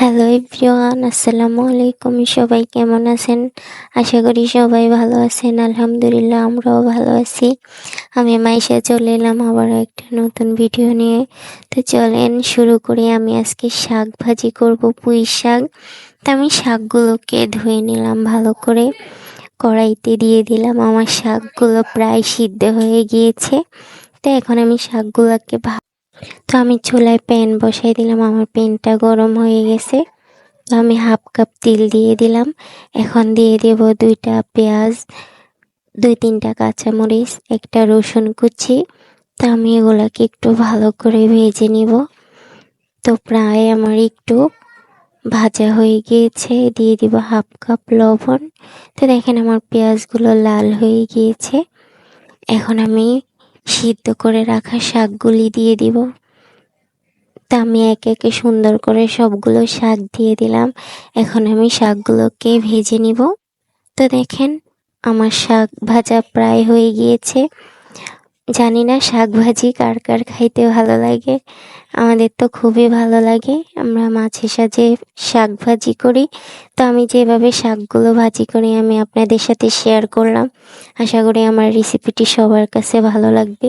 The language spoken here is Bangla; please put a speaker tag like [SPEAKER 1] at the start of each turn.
[SPEAKER 1] হ্যালো এভরিওয়ান আসসালামু আলাইকুম সবাই কেমন আছেন? আশা করি সবাই ভালো আছেন। আলহামদুলিল্লাহ, আমরাও ভালো আছি। আমি মাইশা চলে এলাম আবার একটা নতুন ভিডিও নিয়ে। তো চলেন, শুরু করি। আমি আজকে শাক ভাজি করব, পুঁই শাক। তো আমি শাকগুলোকে ধুয়ে নিলাম ভালো করে। কড়াইতে দিয়ে দিলাম। আমার শাকগুলো প্রায় সিদ্ধ হয়ে গিয়েছে। তো এখন আমি শাকগুলোকে তো আমি চুলায় প্যান বসাই দিলাম, আমার প্যানটা গরম হয়ে গেছে। তো আমি হাফ কাপ তেল দিয়ে দিলাম। এখন দিয়ে দেব দুইটা পেঁয়াজ, দুই তিনটা কাঁচামরিচ, একটা রসুন কুচি। তো আমি এগুলাকে একটু ভালো করে ভেজে নিব। তো প্রায় আমার একটু ভাজা হয়ে গিয়েছে। দিয়ে দিব হাফ কাপ লবণ। তো দেখেন আমার পেঁয়াজগুলো লাল হয়ে গিয়েছে। এখন আমি সিদ্ধ করে রাখা শাকগুলি দিয়ে দিব। তা আমি একে একে সুন্দর করে সবগুলো শাক দিয়ে দিলাম। এখন আমি শাকগুলোকে ভেজে নিব। তো দেখেন, আমার শাক ভাজা প্রায় হয়ে গিয়েছে। জানি না শাক ভাজি কার কার খাইতে ভালো লাগে। আমাদের তো খুবই ভালো লাগে। আমরা মাঝে সাঝে শাক ভাজি করি। তো আমি যেভাবে শাকগুলো ভাজি করি, আমি আপনাদের সাথে শেয়ার করলাম। আশা করি আমার রেসিপিটি সবার কাছে ভালো লাগবে।